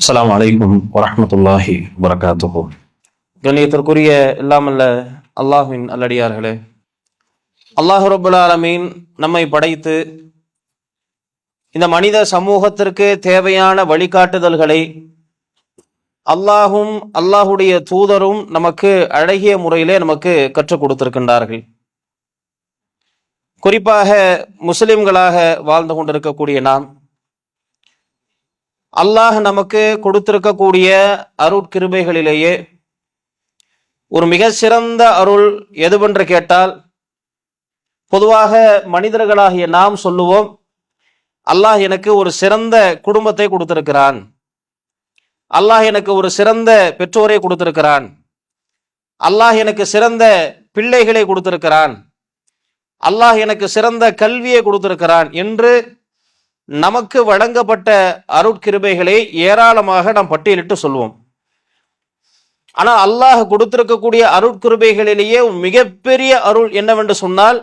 அஸ்லாம் அலைக்கும் வரமத்துல்லாஹி வரகாத்துகோ கண்ணியத்திற்குரிய இல்லாமல்ல அல்லாஹின் அல்லடியார்களே. அல்லாஹு ரபுல் ஆலமீன் நம்மை படைத்து இந்த மனித சமூகத்திற்கு தேவையான வழிகாட்டுதல்களை அல்லாஹும் அல்லாஹுடைய தூதரும் நமக்கு அழகிய முறையிலே நமக்கு கற்றுக் கொடுத்திருக்கின்றார்கள். குறிப்பாக முஸ்லிம்களாக வாழ்ந்து கொண்டிருக்கக்கூடிய நாம் அல்லாஹ் நமக்கு கொடுத்திருக்கக்கூடிய அருட்கிருபைகளிலேயே ஒரு மிக சிறந்த அருள் எதுவென்று கேட்டால் பொதுவாக மனிதர்களாகிய நாம் சொல்லுவோம் அல்லாஹ் எனக்கு ஒரு சிறந்த குடும்பத்தை கொடுத்திருக்கிறான். அல்லாஹ் எனக்கு ஒரு சிறந்த பெற்றோரை கொடுத்திருக்கிறான். அல்லாஹ் எனக்கு சிறந்த பிள்ளைகளை கொடுத்திருக்கிறான். அல்லாஹ் எனக்கு சிறந்த கல்வியை கொடுத்திருக்கிறான் என்று நமக்கு வழங்கப்பட்ட அருட்கிருபைகளை ஏராளமாக நாம் பட்டியலிட்டு சொல்வோம். ஆனால் அல்லாஹ் கொடுத்திருக்கக்கூடிய அருட்கிருபைகளிலேயே மிகப்பெரிய அருள் என்னவென்று சொன்னால்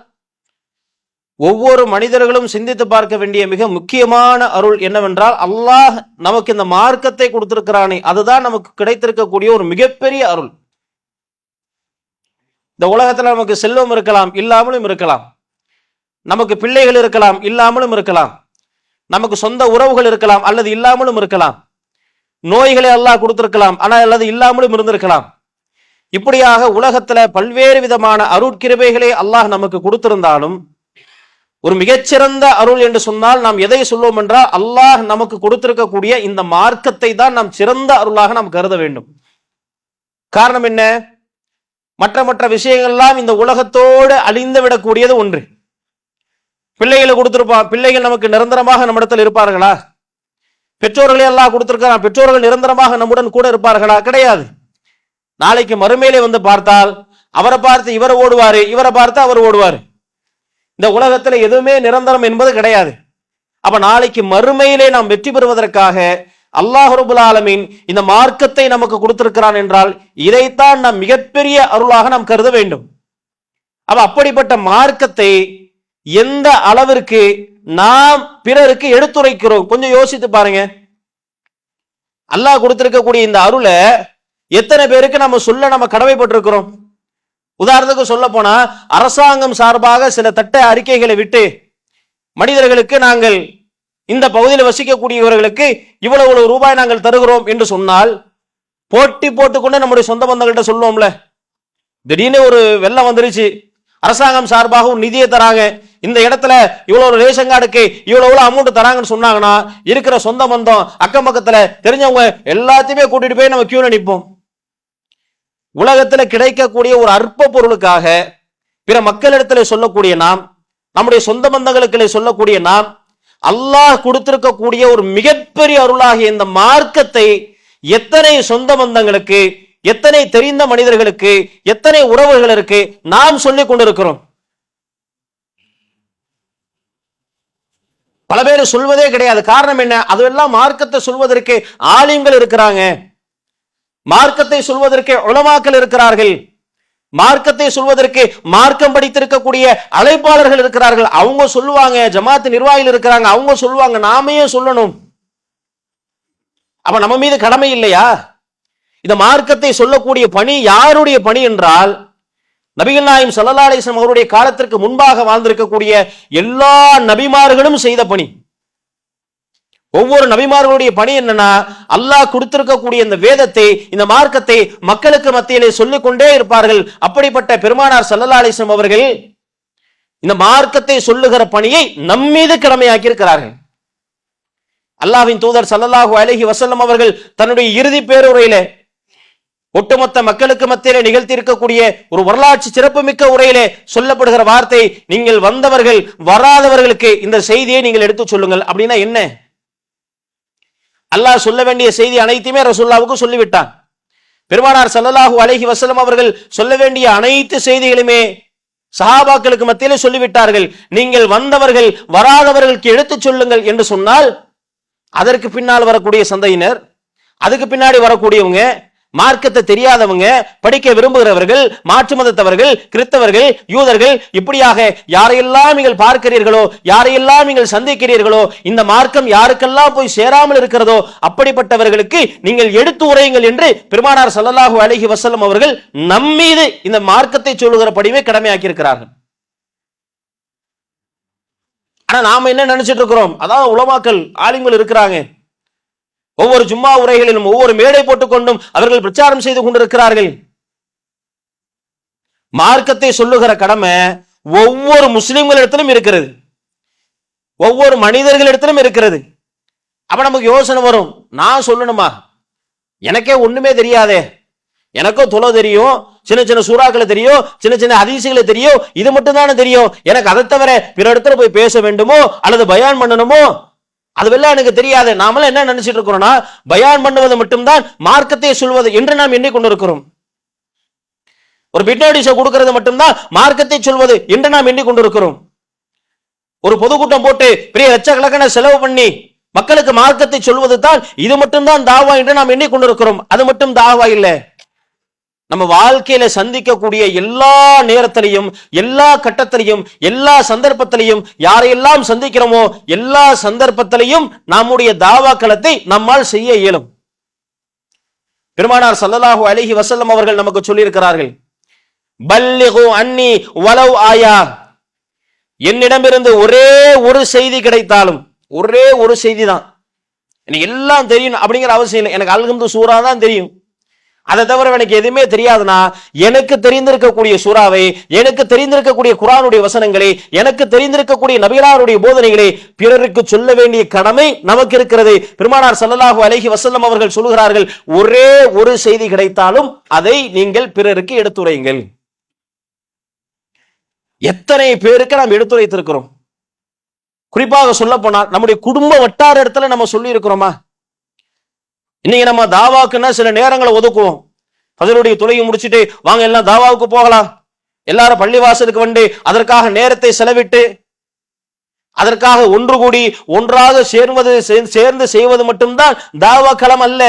ஒவ்வொரு மனிதர்களும் சிந்தித்து பார்க்க வேண்டிய மிக முக்கியமான அருள் என்னவென்றால் அல்லாஹ் நமக்கு இந்த மார்க்கத்தை கொடுத்திருக்கிறானே அதுதான் நமக்கு கிடைத்திருக்கக்கூடிய ஒரு மிகப்பெரிய அருள். இந்த உலகத்தில் நமக்கு செல்வம் இருக்கலாம் இல்லாமலும் இருக்கலாம். நமக்கு பிள்ளைகள் இருக்கலாம் இல்லாமலும் இருக்கலாம். நமக்கு சொந்த உறவுகள் இருக்கலாம் அல்லது இல்லாமலும் இருக்கலாம். நோய்களை அல்லாஹ் கொடுத்திருக்கலாம். ஆனால் அல்லது இல்லாமலும் இருந்திருக்கலாம். இப்படியாக உலகத்துல பல்வேறு விதமான அருட்கிருபைகளை அல்லாஹ் நமக்கு கொடுத்திருந்தாலும் ஒரு மிகச்சிறந்த அருள் என்று சொன்னால் நாம் எதை சொல்லுவோம் என்றால் அல்லாஹ் நமக்கு கொடுத்திருக்கக்கூடிய இந்த மார்க்கத்தை தான் நாம் சிறந்த அருளாக நாம் கருத வேண்டும். காரணம் என்ன? மற்ற மற்ற விஷயங்கள்லாம் இந்த உலகத்தோடு அழிந்து விடக்கூடியது ஒன்று. பிள்ளைகளை கொடுத்துருப்பான் பிள்ளைகள் நமக்கு நிரந்தரமாக நம்மிடத்தில் இருப்பார்களா? பெற்றோர்களை எல்லாம் கொடுத்திருக்கிறான். பெற்றோர்கள் நிரந்தரமாக நம்முடன் கூட இருப்பார்களா? கிடையாது. நாளைக்கு மறுமையிலே வந்து பார்த்தால் அவரை பார்த்து இவர் ஓடுவாரு இவரை பார்த்து அவர் ஓடுவார். இந்த உலகத்தில் எதுவுமே நிரந்தரம் என்பது கிடையாது. அப்ப நாளைக்கு மறுமையிலே நாம் வெற்றி பெறுவதற்காக அல்லாஹ் ரபுல் ஆலமீன் இந்த மார்க்கத்தை நமக்கு கொடுத்திருக்கிறான் என்றால் இதைத்தான் நாம் மிகப்பெரிய அருளாக நாம் கருத வேண்டும். அப்ப அப்படிப்பட்ட மார்க்கத்தை எந்த அளவிற்கு நாம் பிறருக்கு எடுத்துரைக்கிறோம்? கொஞ்சம் யோசித்து பாருங்க. அல்லாஹ் கொடுத்திருக்கக்கூடிய இந்த அருளை எத்தனை பேருக்கு நம்ம சொல்ல நம்ம கடமைப்பட்டிருக்கிறோம்? உதாரணத்துக்கு சொல்ல போனா அரசாங்கம் சார்பாக சில தட்ட அறிக்கைகளை விட்டு மனிதர்களுக்கு நாங்கள் இந்த பகுதியில் வசிக்கக்கூடியவர்களுக்கு இவ்வளவு இவ்வளவு ரூபாய் நாங்கள் தருகிறோம் என்று சொன்னால் போட்டி போட்டுக்கொண்டு நம்முடைய சொந்த பந்தங்கள்கிட்ட சொல்லுவோம்ல. திடீர்னு ஒரு வெள்ளம் வந்துருச்சு. அரசாங்கம் சார்பாகவும் நிதியை தராங்க. இந்த இடத்துல இவ்வளோ ஒரு ரேஷன் கார்டுக்கு இவ்வளோ இவ்வளோ அமௌண்ட் தராங்கன்னு சொன்னாங்கன்னா இருக்கிற சொந்த பந்தம் அக்கம் பக்கத்தில் தெரிஞ்சவங்க எல்லாத்தையுமே கூட்டிட்டு போய் நம்ம கியூல நிற்போம் உலகத்தில் கிடைக்கக்கூடிய ஒரு அற்ப பொருளுக்காக பிற மக்களிடத்துல சொல்லக்கூடிய நாம் நம்முடைய சொந்த பந்தங்களுக்கு சொல்லக்கூடிய நாம் அல்லாஹ் கொடுத்திருக்கக்கூடிய ஒரு மிகப்பெரிய அருளாகிய இந்த மார்க்கத்தை எத்தனை சொந்த பந்தங்களுக்கு எத்தனை தெரிந்த மனிதர்களுக்கு எத்தனை உறவுகளுக்கு நாம் சொல்லிக் கொண்டிருக்கிறோம். பல பேர் சொல்வதே கிடையாது. காரணம் என்ன? அதுவெல்லாம் மார்க்கத்தை சொல்வதற்கு ஆலயங்கள் இருக்கிறாங்க. மார்க்கத்தை சொல்வதற்கு உளமாக்கல் இருக்கிறார்கள். மார்க்கத்தை சொல்வதற்கு மார்க்கம் படித்திருக்கக்கூடிய அழைப்பாளர்கள் இருக்கிறார்கள். அவங்க சொல்லுவாங்க ஜமாத்து நிர்வாகிகள் இருக்கிறாங்க. அவங்க சொல்லுவாங்க நாமையே சொல்லணும். அப்ப நம்ம மீது கடமை இல்லையா? இந்த மார்க்கத்தை சொல்லக்கூடிய பணி யாருடைய பணி என்றால் நபிகள் நாயம் சல்லா அலிஸ்லாம் அவருடைய காலத்திற்கு முன்பாக வாழ்ந்திருக்கக்கூடிய எல்லா நபிமார்களும் செய்த பணி. ஒவ்வொரு நபிமார்களுடைய பணி என்னன்னா அல்லாஹ் கொடுத்திருக்கக்கூடிய இந்த வேதத்தை இந்த மார்க்கத்தை மக்களுக்கு மத்தியிலே சொல்லிக் கொண்டே இருப்பார்கள். அப்படிப்பட்ட பெருமானார் சல்லல்லா அலிஸ்லாம் அவர்கள் இந்த மார்க்கத்தை சொல்லுகிற பணியை நம்மீது கடமையாக்கி இருக்கிறார்கள் அல்லாஹ்வின் தூதர் சல்லல்லாஹு அழகி வசல்லம் அவர்கள் தன்னுடைய இறுதி பேருரையிலே ஒட்டுமொத்த மக்களுக்கு மத்தியிலே நிகழ்த்தி இருக்கக்கூடிய ஒரு வரலாற்று சிறப்புமிக்க உரையிலே சொல்லப்படுகிற வார்த்தை நீங்கள் வந்தவர்கள் வராதவர்களுக்கு இந்த செய்தியை நீங்கள் எடுத்து சொல்லுங்கள். அப்படின்னா என்ன? அல்லாஹ் சொல்ல வேண்டிய செய்தி அனைத்துமே ரசுல்லாவுக்கு சொல்லிவிட்டான். பெருமானார் சல்லல்லாஹு அலஹி வசலம் அவர்கள் சொல்ல வேண்டிய அனைத்து செய்திகளுமே சஹாபாக்களுக்கு மத்தியிலே சொல்லிவிட்டார்கள். நீங்கள் வந்தவர்கள் வராதவர்களுக்கு எடுத்துச் சொல்லுங்கள் என்று சொன்னால் அதற்கு பின்னால் வரக்கூடிய சந்தையினர் அதுக்கு பின்னாடி வரக்கூடியவங்க மார்க்கத்தை தெரியாதவங்க படிக்க விரும்புகிறவர்கள் மாற்று மதத்தவர்கள் கிறித்தவர்கள் யூதர்கள் இப்படியாக யாரையெல்லாம் நீங்கள் பார்க்கிறீர்களோ யாரையெல்லாம் நீங்கள் சந்திக்கிறீர்களோ இந்த மார்க்கம் யாருக்கெல்லாம் போய் சேராமல் இருக்கிறதோ அப்படிப்பட்டவர்களுக்கு நீங்கள் எடுத்து உரையுங்கள் என்று பெருமானார் சல்லல்லாஹு அழகி வசலம் அவர்கள் நம்மீது இந்த மார்க்கத்தை சொல்லுகிற படிவே கடமையாக்கி இருக்கிறார்கள் ஆனா நாம என்ன நினைச்சிட்டு இருக்கிறோம்? அதாவது உளமாக்கல் ஆலிம்கள் இருக்கிறாங்க. ஒவ்வொரு ஜும்மா உரைகளிலும் ஒவ்வொரு மேடை போட்டுக்கொண்டும் அவர்கள் பிரச்சாரம் செய்து கொண்டிருக்கிறார்கள். மார்க்கத்தை சொல்லுகிற கடமை ஒவ்வொரு முஸ்லிம்களிடத்திலும் இருக்கிறது. ஒவ்வொரு மனிதர்களிடத்திலும் இருக்கிறது. அப்ப நமக்கு யோசனை வரும். நான் சொல்லணுமா? எனக்கே ஒண்ணுமே தெரியாதே. எனக்கும் துளை தெரியும் சின்ன சின்ன சூறாக்களை தெரியும் சின்ன சின்ன அதிசயங்களை தெரியும் இது மட்டும் தானே தெரியும். எனக்கு அதை தவிர பிற இடத்துல போய் பேச வேண்டுமோ அல்லது பயான் பண்ணணுமோ? அதுவெல்லாம் எனக்கு தெரியாது. நாமெல்லாம் என்ன நினைச்சிட்டு இருக்கிறோம்னா பயான் பண்ணுவது மட்டும்தான் மார்க்கத்தை சொல்வது என்று நாம் எண்ணிக்கொண்டிருக்கிறோம். ஒரு பிட்னோடிஸை கொடுக்கறது மட்டும்தான் மார்க்கத்தை சொல்வது என்று நாம் எண்ணிக்கொண்டிருக்கிறோம். ஒரு பொதுக்கூட்டம் போட்டு பெரிய லட்சக்கணக்கான செலவு பண்ணி மக்களுக்கு மார்க்கத்தை சொல்வது தான் இது மட்டும்தான் தாவா என்று நாம் எண்ணிக்கொண்டிருக்கிறோம். அது மட்டும் தாவா இல்லை. நம்ம வாழ்க்கையில சந்திக்கக்கூடிய எல்லா நேரத்திலையும் எல்லா கட்டத்திலையும் எல்லா சந்தர்ப்பத்திலையும் யாரையெல்லாம் சந்திக்கிறோமோ எல்லா சந்தர்ப்பத்திலையும் நம்முடைய தாவாக்களத்தை நம்மால் செய்ய இயலும். பெருமானார் ஸல்லல்லாஹு அழகி வசல்லம் அவர்கள் நமக்கு சொல்லியிருக்கிறார்கள் பல்லிகு அன்னி வலவ் ஆயா. என்னிடமிருந்து ஒரே ஒரு செய்தி கிடைத்தாலும் ஒரே ஒரு செய்தி தான். எனக்கு எல்லாம் தெரியும் அப்படிங்கிற அவசியம் இல்லை. எனக்கு அல்கந்து சூறா தான் தெரியும். அதை தவிர எனக்கு எதுவுமே தெரியாதுன்னா எனக்கு தெரிந்திருக்கக்கூடிய சூறாவை எனக்கு தெரிந்திருக்கக்கூடிய குரானுடைய வசனங்களை எனக்கு தெரிந்திருக்கக்கூடிய நபிகளாருடைய போதனைகளை பிறருக்கு சொல்ல வேண்டிய கடமை நமக்கு இருக்கிறது. பெருமானார் ஸல்லல்லாஹு அலஹி வசல்லம் அவர்கள் சொல்கிறார்கள் ஒரே ஒரு செய்தி கிடைத்தாலும் அதை நீங்கள் பிறருக்கு எடுத்துரையுங்கள். எத்தனை பேருக்கு நாம் எடுத்துரைத்திருக்கிறோம்? குறிப்பாக சொல்ல போனால் நம்முடைய குடும்ப வட்டார இடத்துல நம்ம சொல்லி இருக்கிறோமா இன்னைக்கு நம்ம தாவாக்குன்னா சில நேரங்களை ஒதுக்குவோம். பதிலுடைய துளையை முடிச்சுட்டு வாங்க எல்லாம் தாவாவுக்கு போகலாம். எல்லாரும் பள்ளிவாசலுக்கு வந்து அதற்காக நேரத்தை செலவிட்டு அதற்காக ஒன்று கூடி ஒன்றாக சேர்வது சேர்ந்து செய்வது மட்டும்தான் தாவா களம் அல்ல.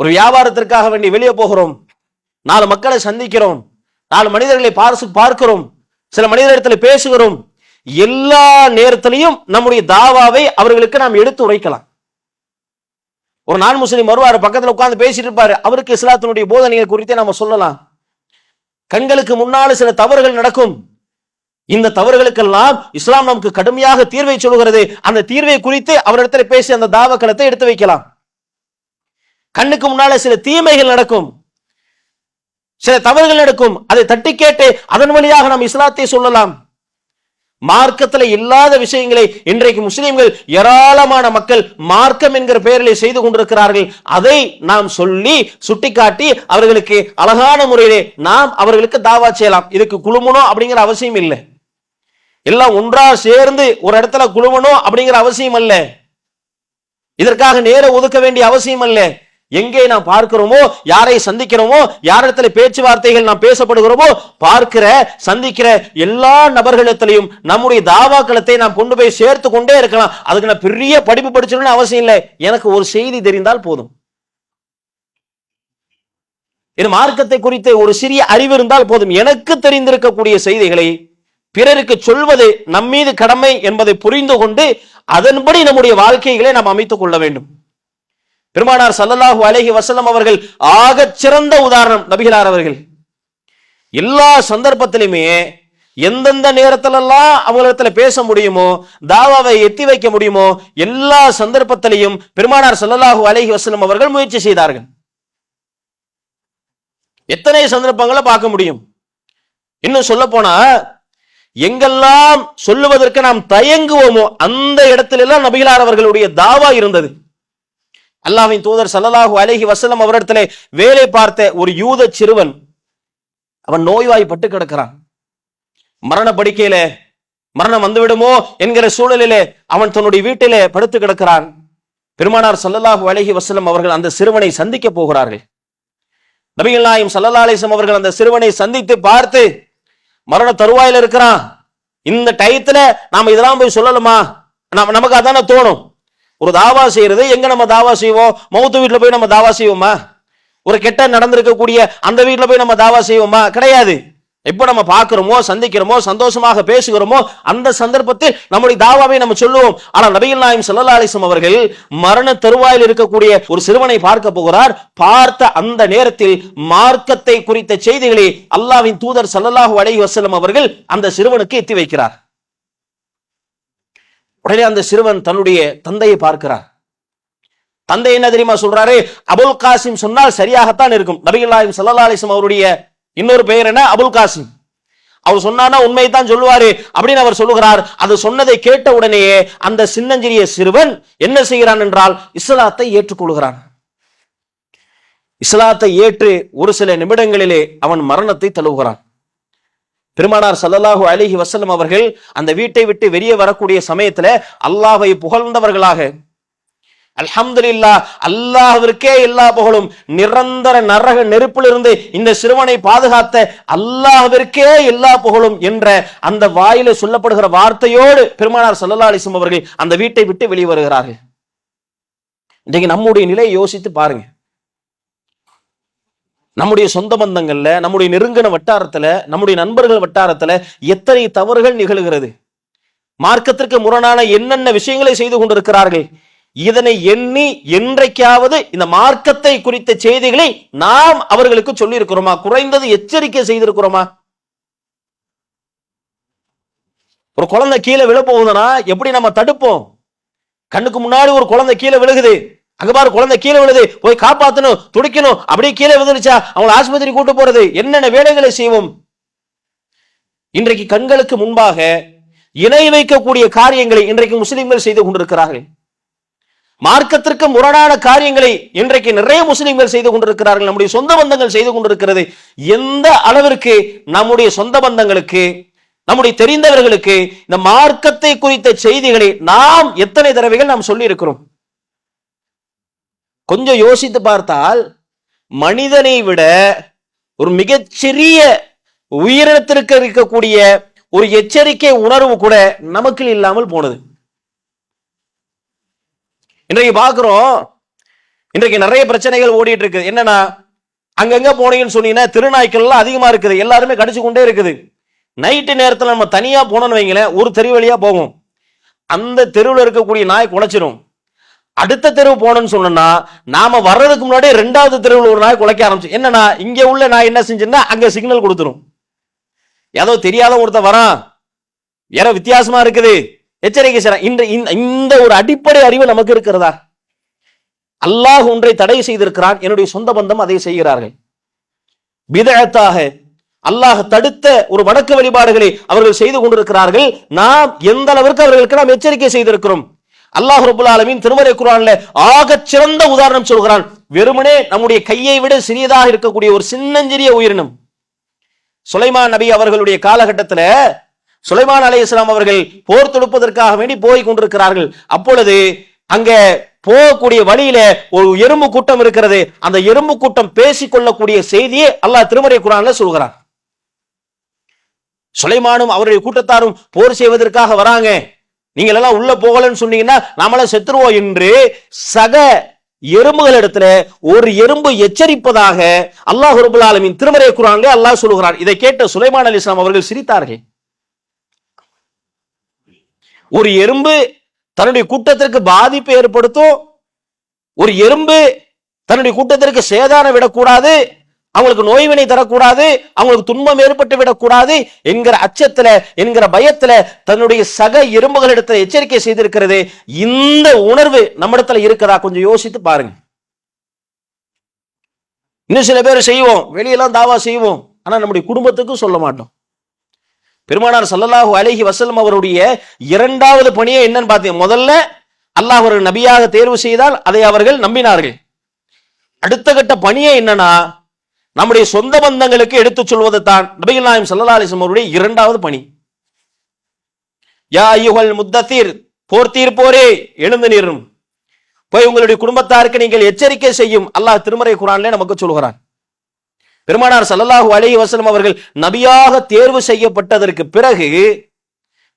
ஒரு வியாபாரத்திற்காக வேண்டி வெளியே போகிறோம். நாலு மக்களை சந்திக்கிறோம். நாலு மனிதர்களை பார்த்து பார்க்கிறோம். சில மனிதரிடத்தில் பேசுகிறோம். எல்லா நேரத்திலையும் நம்முடைய தாவாவை அவர்களுக்கு நாம் எடுத்து உரைக்கலாம். ஒரு நான் முஸ்லீம் வருவார் பக்கத்துல உட்காந்து பேசிட்டு இருப்பாரு. அவருக்கு இஸ்லாத்தினுடைய போதனைகள் குறித்து நம்ம சொல்லலாம். கண்களுக்கு முன்னால சில தவறுகள் நடக்கும். இந்த தவறுகளுக்கெல்லாம் இஸ்லாம் நமக்கு கடுமையாக தீர்வை சொல்கிறது அந்த தீர்வை குறித்து அவரிடத்துல பேசி அந்த தாவக்களத்தை எடுத்து வைக்கலாம். கண்ணுக்கு முன்னால சில தீமைகள் நடக்கும். சில தவறுகள் நடக்கும். அதை தட்டி கேட்டு அதன் வழியாக நாம் இஸ்லாத்தை சொல்லலாம். மார்க்கத்தில் இல்லாத விஷயங்களை இன்றைக்கு முஸ்லிம்கள் ஏராளமான மக்கள் மார்க்கம் என்கிற பெயரில் செய்து கொண்டிருக்கிறார்கள். அதை நாம் சொல்லி சுட்டிக்காட்டி அவர்களுக்கு அழகான முறையிலே நாம் அவர்களுக்கு தாவா செய்யலாம். இதுக்கு குழுமணும் அப்படிங்கிற அவசியம் இல்லை. எல்லாம் ஒன்றா சேர்ந்து ஒரு இடத்துல குழுமணும் அப்படிங்கிற அவசியம் அல்ல. இதற்காக நேர ஒதுக்க வேண்டிய அவசியம் அல்ல. எங்கே நாம் பார்க்கிறோமோ யாரை சந்திக்கிறோமோ யாரிடத்துல பேச்சுவார்த்தைகள் நாம் பேசப்படுகிறோமோ பார்க்கிற சந்திக்கிற எல்லா நபர்களிடத்திலையும் நம்முடைய தாவாக்களத்தை நாம் கொண்டு போய் சேர்த்து கொண்டே இருக்கலாம். அதுக்கு நான் பெரிய படிப்பு படிச்சிடணும்னு அவசியம் இல்லை. எனக்கு ஒரு செய்தி தெரிந்தால் போதும். என் மார்க்கத்தை குறித்து ஒரு சிறிய அறிவு இருந்தால் போதும். எனக்கு தெரிந்திருக்கக்கூடிய செய்திகளை பிறருக்கு சொல்வது நம்மீது கடமை என்பதை புரிந்து கொண்டு அதன்படி நம்முடைய வாழ்க்கைகளை நாம் அமைத்துக் கொள்ள வேண்டும். பெருமானார் சல்லல்லாஹு அலஹி வசலம் அவர்கள் ஆகச் சிறந்த உதாரணம் நபிகளார் அவர்கள். எல்லா சந்தர்ப்பத்திலுமே எந்தெந்த நேரத்திலெல்லாம் அவங்களிடத்துல பேச முடியுமோ தாவாவை எத்தி வைக்க முடியுமோ எல்லா சந்தர்ப்பத்திலையும் பெருமானார் சல்லல்லாஹு அலஹி வசலம் அவர்கள் முயற்சி செய்தார்கள். எத்தனை சந்தர்ப்பங்களை பார்க்க முடியும்? இன்னும் சொல்ல போனா எங்கெல்லாம் சொல்லுவதற்கு நாம் தயங்குவோமோ அந்த இடத்திலெல்லாம் நபிகளார் அவர்களுடைய தாவா இருந்தது. அல்லாவின் தூதர் சல்லலாஹூ அலஹி வசலம் அவரிடத்திலே வேலை பார்த்த ஒரு யூத சிறுவன் அவன் நோய்வாய்ப்பட்டு கிடக்கிறான். மரண படுக்கையில மரணம் வந்துவிடுமோ என்கிற சூழலிலே அவன் தன்னுடைய வீட்டிலே படுத்து கிடக்கிறான். பெருமானார் சல்லல்லாஹூ அலஹி வசலம் அவர்கள் அந்த சிறுவனை சந்திக்க போகிறார்கள். நபிகள் நாயம் ஸல்லல்லாஹு அலிசம் அவர்கள் அந்த சிறுவனை சந்தித்து பார்த்து மரண தருவாயில இருக்கிறான். இந்த டயத்துல நாம இதெல்லாம் போய் சொல்லணுமா? நமக்கு அதானே தோணும். ஒரு தாவா செய்யறது எங்க நம்ம தாவா செய்வோம்? மௌத்த வீட்டில் போய் நம்ம தாவா செய்வோமா? ஒரு கெட்ட நடந்திருக்கக்கூடிய அந்த வீட்டுல போய் நம்ம தாவா செய்வோமா? கிடையாது. எப்போ நம்ம பார்க்குறோமோ சந்திக்கிறோமோ சந்தோஷமாக பேசுகிறோமோ அந்த சந்தர்ப்பத்தில் நம்முடைய தாவாவை நம்ம சொல்லுவோம். ஆனால் நபிகள் நாயம் சல்லா அவர்கள் மரண தருவாயில் இருக்கக்கூடிய ஒரு சிறுவனை பார்க்க போகிறார். பார்த்த அந்த நேரத்தில் மார்க்கத்தை குறித்த செய்திகளை அல்லாவின் தூதர் சல்லல்லாஹு அலைஹி வசலம் அவர்கள் அந்த சிறுவனுக்கு எத்தி வைக்கிறார். உடனே அந்த சிறுவன் தன்னுடைய தந்தையை பார்க்கிறார். தந்தை என்ன தெரியுமா சொல்றாரு? அபுல் காசிம் சொன்னால் சரியாகத்தான் இருக்கும். நபிகள்லாயும் சல்லா அலிஸ்லாம் அவருடைய இன்னொரு பெயர் என்ன? அபுல் காசிம். அவர் சொன்னானா உண்மையை தான் சொல்லுவாரு அப்படின்னு அவர் சொல்லுகிறார். அது சொன்னதை கேட்ட உடனேயே அந்த சின்னஞ்சிறிய சிறுவன் என்ன செய்கிறான் என்றால் இஸ்லாத்தை ஏற்றுக்கொள்கிறான். இஸ்லாத்தை ஏற்று ஒரு சில நிமிடங்களிலே அவன் மரணத்தை தழுவுகிறான். பெருமானார் சல்லல்லாஹு அலிஹி வசல்லம் அவர்கள் அந்த வீட்டை விட்டு வெளியே வரக்கூடிய சமயத்துல அல்லாஹை புகழ்ந்தவர்களாக. அல்ஹம்துலில்லா அல்லாஹிற்கே எல்லா புகழும். நிரந்தர நரக நெருப்பிலிருந்து இந்த சிறுவனை பாதுகாத்த அல்லாஹிற்கே எல்லா புகழும் என்ற அந்த வாயில சொல்லப்படுகிற வார்த்தையோடு பெருமானார் சல்லல்லா அலிஸ்லம் அவர்கள் அந்த வீட்டை விட்டு வெளியே வருகிறார்கள். இன்றைக்கு நம்முடைய நிலையை யோசித்து பாருங்க. நம்முடைய சொந்த பந்தங்கள்ல நம்முடைய நெருங்கின வட்டாரத்துல நம்முடைய நண்பர்கள் வட்டாரத்துல எத்தனை தவறுகள் நிகழ்கிறது? மார்க்கத்திற்கு முரணான என்னென்ன விஷயங்களை செய்து கொண்டிருக்கிறார்கள்? இதனை எண்ணி என்றைக்காவது இந்த மார்க்கத்தை குறித்த செய்திகளை நாம் அவர்களுக்கு சொல்லி இருக்கிறோமா குறைந்தது எச்சரிக்கை செய்திருக்கிறோமா? ஒரு குழந்தை கீழே விழ போகுதுன்னா எப்படி நம்ம தடுப்போம்? கண்ணுக்கு முன்னாடி ஒரு குழந்தை கீழே விழுகுது. அங்க பாரு குழந்தை கீழே விழுது. போய் காப்பாத்தணும் துடிக்கணும். அப்படியே கீழே விழுந்துருச்சா? அவங்களை ஆஸ்பத்திரி கூட்டு போறது. என்னென்ன வேலைகளை செய்வோம்? இன்றைக்கு கண்களுக்கு முன்பாக இணை வைக்கக்கூடிய காரியங்களை இன்றைக்கு முஸ்லிம்கள் செய்து கொண்டிருக்கிறார்கள். மார்க்கத்திற்கு முரணான காரியங்களை இன்றைக்கு நிறைய முஸ்லிம்கள் செய்து கொண்டிருக்கிறார்கள். நம்முடைய சொந்த பந்தங்கள் செய்து கொண்டிருக்கிறது. எந்த அளவிற்கு நம்முடைய சொந்த பந்தங்களுக்கு நம்முடைய தெரிந்தவர்களுக்கு இந்த மார்க்கத்தை குறித்த செய்திகளை நாம் எத்தனை தடவைகள் நாம் சொல்லி இருக்கிறோம் கொஞ்சம் யோசித்து பார்த்தால் மனிதனை விட ஒரு மிகச்சிறிய உயிரினத்திற்கு இருக்கக்கூடிய ஒரு எச்சரிக்கை உணர்வு கூட நமக்கு இல்லாமல் போனது. இன்றைக்கு பார்க்கிறோம் இன்றைக்கு நிறைய பிரச்சனைகள் ஓடிட்டு இருக்குது என்னன்னா அங்கங்க போனீங்கன்னு சொன்னீங்கன்னா திருநாய்க்கள் அதிகமா இருக்குது. எல்லாருமே கடிச்சு கொண்டே இருக்குது. நைட்டு நேரத்தில் நம்ம தனியா போனோம்னு வைங்களேன் ஒரு தெரு வழியா போகும். அந்த தெருவில் இருக்கக்கூடிய நாய் குலைச்சிரும். அடுத்த தெருவு போனோம்னு சொன்னோம்னா நாம வர்றதுக்கு முன்னாடி ரெண்டாவது தெருவில் ஒரு நாய் குலைக்க ஆரம்பிச்சு. என்னன்னா இங்க உள்ள நான் என்ன செஞ்சேன்னா அங்க சிக்னல் கொடுத்துரும். ஏதோ தெரியாத ஒருத்த வரான். யாரோ வித்தியாசமா இருக்குது. எச்சரிக்கை செய்யறான் இந்த இந்த ஒரு அடிப்படை அறிவு நமக்கு இருக்கிறதா? அல்லாஹ் ஒன்றை தடை செய்திருக்கிறான். என்னுடைய சொந்த பந்தம் அதை செய்கிறார்கள். விதத்தாக அல்லாஹ் தடுத்த ஒரு வணக்க வழிபாடுகளை அவர்கள் செய்து கொண்டிருக்கிறார்கள். நாம் எந்த அளவிற்கு அவர்களுக்கு நாம் எச்சரிக்கை செய்திருக்கிறோம்? அல்லாஹ் ரபுல் ஆலமின் திருமறை குரான்ல ஆக சிறந்த உதாரணம் சொல்கிறான். வெறுமனே நம்முடைய கையை விட சிறியதாக இருக்கக்கூடிய ஒரு சின்னஞ்சிறிய உயிரினம். சுலைமான் நபி அவர்களுடைய காலகட்டத்துல சுலைமான் அலி இஸ்லாம் அவர்கள் போர் தொடுப்பதற்காக வேண்டி போய் கொண்டிருக்கிறார்கள். அப்பொழுது அங்க போகக்கூடிய வழியில ஒரு எறும்பு கூட்டம் இருக்கிறது. அந்த எறும்பு கூட்டம் பேசிக் கொள்ளக்கூடிய செய்தியை அல்லாஹ் திருமறை குரான்ல சொல்கிறான். சுலைமானும் அவருடைய கூட்டத்தாரும் போர் செய்வதற்காக வராங்க. நீங்கள் எல்லாம் உள்ள போகலன்னு சொன்னீங்கன்னா நம்மளை செத்துருவோம் என்று சக எறும்புகள் இடத்துல ஒரு எறும்பு எச்சரிப்பதாக அல்லாஹ் ரபுல் ஆலமின் திருமறை குரான்ல அல்லாஹ் சொல்லுகிறான். இதை கேட்ட சுலைமான் அலி இஸ்லாம் அவர்கள் சிரித்தார்கள். ஒரு எறும்பு தன்னுடைய கூட்டத்திற்கு பாதிப்பை ஏற்படுத்தும் ஒரு எறும்பு தன்னுடைய கூட்டத்திற்கு சேதாரம் விடக்கூடாது அவங்களுக்கு நோய்வினை தரக்கூடாது அவங்களுக்கு துன்பம் ஏற்பட்டு விடக்கூடாது என்கிற அச்சத்துல என்கிற பயத்துல தன்னுடைய சக எறும்புகளிடத்துல எச்சரிக்கை செய்திருக்கிறது. இந்த உணர்வு நம்மிடத்துல இருக்கிறதா கொஞ்சம் யோசித்து பாருங்க. இன்னும் சில பேர் செய்வோம். வெளியெல்லாம் தாவா செய்வோம். ஆனா நம்முடைய குடும்பத்துக்கும் சொல்ல மாட்டோம். பெருமானார் சல்லல்லாஹு அலஹி வஸல்லம் அவருடைய இரண்டாவது பணியே என்னன்னு பார்த்தீங்க? முதல்ல அல்லாஹ் ஒரு நபியாக தேர்வு செய்தால் அதை அவர்கள் நம்பினார்கள். அடுத்த கட்ட பணியே என்னன்னா நம்முடைய சொந்த பந்தங்களுக்கு எடுத்துச் சொல்வது தான் நபிகள் நாயம் சல்லா அலிஸ்லம் அவருடைய இரண்டாவது பணி. யா ஐயுகல் முத்தத்தீர் போர்த்தீர் போரே எழுந்து நிறும். போய் உங்களுடைய குடும்பத்தாருக்கு நீங்கள் எச்சரிக்கை செய்யும். அல்லாஹ் திருமறை குரான்லே நமக்கு சொல்கிறான். பெருமானார் சல்லல்லாஹு அலைஹி வசலம் அவர்கள் நபியாக தேர்வு செய்யப்பட்டதற்கு பிறகு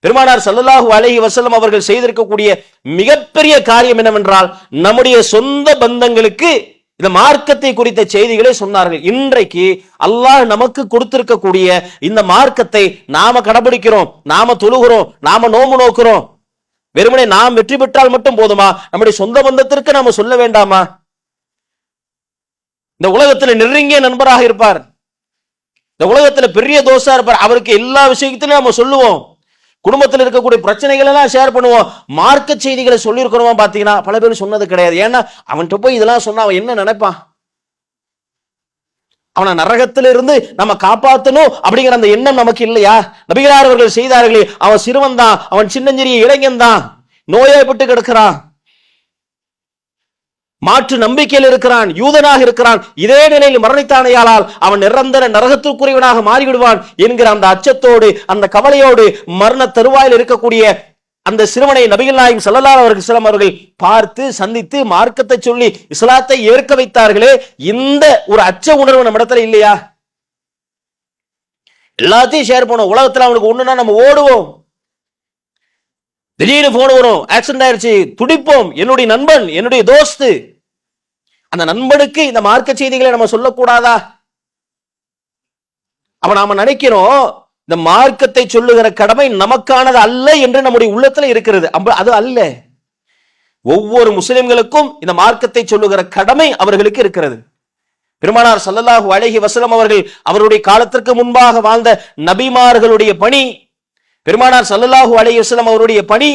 பெருமானார் சல்லல்லாஹு அலைஹி வசலம் அவர்கள் செய்திருக்கக்கூடிய மிகப்பெரிய காரியம் என்னவென்றால் நம்முடைய சொந்த பந்தங்களுக்கு இந்த மார்க்கத்தை குறித்த செய்திகளை சொன்னார்கள். இன்றைக்கு அல்லாஹ் நமக்கு கொடுத்திருக்கக்கூடிய இந்த மார்க்கத்தை நாம கடைபிடிக்கிறோம் நாம தொழுகிறோம் நாம நோம்பு நோக்கிறோம். வெறுமனே நாம் வெற்றி பெற்றால் மட்டும் போதுமா? நம்முடைய சொந்த பந்தத்திற்கு நாம சொல்ல வேண்டாமா? இந்த உலகத்துல நெருங்கிய நண்பராக இருப்பார். இந்த உலகத்துல பெரிய தோசா இருப்பார். அவருக்கு எல்லா விஷயத்திலும் நம்ம சொல்லுவோம். குடும்பத்தில் இருக்கக்கூடிய பிரச்சனைகள் எல்லாம் ஷேர் பண்ணுவோம். மார்க்க செய்திகளை சொல்லியிருக்கிறோமா பார்த்தீங்கன்னா பல பேர் சொன்னது கிடையாது. ஏன்னா அவன்கிட்ட போய் இதெல்லாம் சொன்னா அவன் என்ன நினைப்பான்? அவனை நரகத்திலிருந்து நம்ம காப்பாற்றணும் அப்படிங்கிற அந்த எண்ணம் நமக்கு இல்லையா? நபிகரார் அவர்கள் செய்தார்களே அவன் சிறுவன் தான் அவன் சின்னஞ்சிறிய இளைஞன் தான். நோயாய்ப்பட்டு கிடக்கிறான். மாற்று நம்பிக்கையில் இருக்கிறான் யூதனாக இருக்கிறான். இதே நிலையில் மரணித்தானையாளால் அவன் நிரந்தர நரகத்திற்குரியவனாக மாறிவிடுவான் என்கிற அந்த அச்சத்தோடு அந்த கவலையோடு மரண தருவாயில் இருக்கக்கூடிய அந்த சிறுவனை நபிகள் நாயும் ஸல்லல்லாஹு அவர்கள் வஸல்லம் அவர்கள் பார்த்து சந்தித்து மார்க்கத்தை சொல்லி இஸ்லாத்தை ஏற்க வைத்தார்களே இந்த ஒரு அச்ச உணர்வு நம்ம இடத்துல இல்லையா? எல்லாத்தையும் ஷேர் பண்ணுவோம். உலகத்துல அவனுக்கு ஒண்ணுன்னா நம்ம ஓடுவோம். திடீர்னு போன் வரும். ஆக்சிடென்ட் ஆயிடுச்சு துடிப்போம். என்னுடைய நண்பன் என்னுடைய தோஸ்து. அந்த நண்பனுக்கு இந்த மார்க்க செய்திகளை நம்ம சொல்லக்கூடாதா? அப்ப நாம நினைக்கிறோம் இந்த மார்க்கத்தை சொல்லுகிற கடமை நமக்கானது அல்ல என்று நம்முடைய உள்ளத்துல இருக்கிறது. அது அல்ல. ஒவ்வொரு முஸ்லிம்களுக்கும் இந்த மார்க்கத்தை சொல்லுகிற கடமை அவர்களுக்கு இருக்கிறது. பெருமானார் சல்லல்லாஹு அழகி வசலம் அவர்கள் அவருடைய காலத்திற்கு முன்பாக வாழ்ந்த நபிமார்களுடைய பணி பெருமானார் சல்லல்லாஹு அலையுஸ்லம் அவருடைய பணி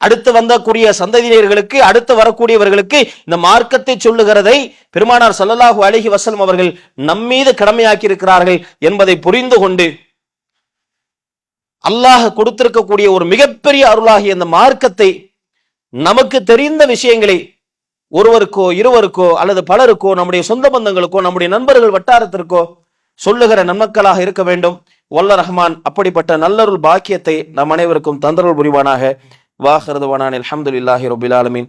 அடுத்து வந்தக்கூடிய சந்ததியினர்களுக்கு அடுத்து வரக்கூடியவர்களுக்கு இந்த மார்க்கத்தை சொல்லுகிறதை பெருமானார் சல்லல்லாஹு அழகி வசலம் அவர்கள் நம்மீது கடமையாக்கி இருக்கிறார்கள் என்பதை புரிந்து கொண்டு அல்லாஹ் கொடுத்திருக்கக்கூடிய ஒரு மிகப்பெரிய அருளாகிய இந்த மார்க்கத்தை நமக்கு தெரிந்த விஷயங்களை ஒருவருக்கோ இருவருக்கோ அல்லது பலருக்கோ நம்முடைய சொந்த பந்தங்களுக்கோ நம்முடைய நண்பர்கள் வட்டாரத்திற்கோ சொல்லுகிற நன்மக்களாக இருக்க வேண்டும். வல்ல ரஹ்மான் அப்படிப்பட்ட நல்லருள் பாக்கியத்தை நம் அனைவருக்கும் தந்தருள் புரிவானாக. வாஹிருதுவானான் அலமதுல்லாஹி ரபில் ஆலமின்.